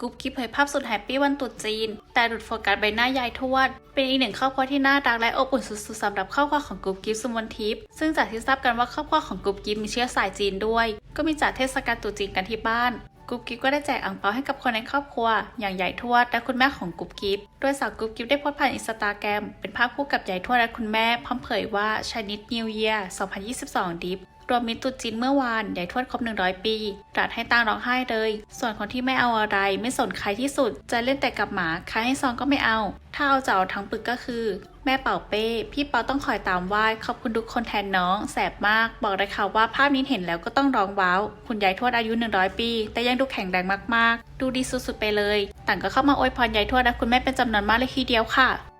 กุ๊บกิ๊บเผยภาพสุดแฮปปี้วันตรุษจีน แต่หลุดโฟกัสใบหน้ายายทวด เป็นอีกหนึ่งครอบครัวที่น่ารักและอบอุ่นสุดๆสำหรับครอบครัวของกุ๊บกิ๊บสุมนทิพย์ซึ่งจากที่ทราบกันว่าครอบครัวของกุ๊บกิ๊บมีเชื้อสายจีนด้วย ก็มีจัดเทศกาลตรุษจีนกันที่บ้านกุ๊บกิ๊บก็ได้แจกอ่างเปาให้กับคนในครอบครัว อย่างยายทวดและคุณแม่ของกุ๊บกิ๊บโดยสาวกุ๊บกิ๊บได้โพสต์ผ่านอินสตาแกรมเป็นภาพคู่กับยายทวดและคุณแม่พร้อมเผยว่า Chinese New Year 2022ดิฟ รวมมิตรตุจีนเมื่อวานยายทวดครบ 100 ปีรัสให้ตางร้องไห้เลย ส่วนคนที่ไม่เอาอะไรไม่สนใครที่สุด จะเล่นแต่กับหมาใครให้ซองก็ไม่เอา ถ้าเอาจะเอาทั้งปึกก็คือ แม่เป่าเป้ พี่เปาต้องคอยตามไหว้ขอบคุณทุกคนแทนน้อง แสบมาก บอกเลยค่ะว่าภาพนี้เห็นแล้วก็ต้องร้องว้าว คุณยายทวดอายุ 100 ปี แต่ยังดูแข็งแรงมากๆ ดูดีสุดๆไปเลย ต่างก็เข้ามาอวยพรยายทวดและคุณแม่เป็นจำนวนมากเลยทีเดียวค่ะ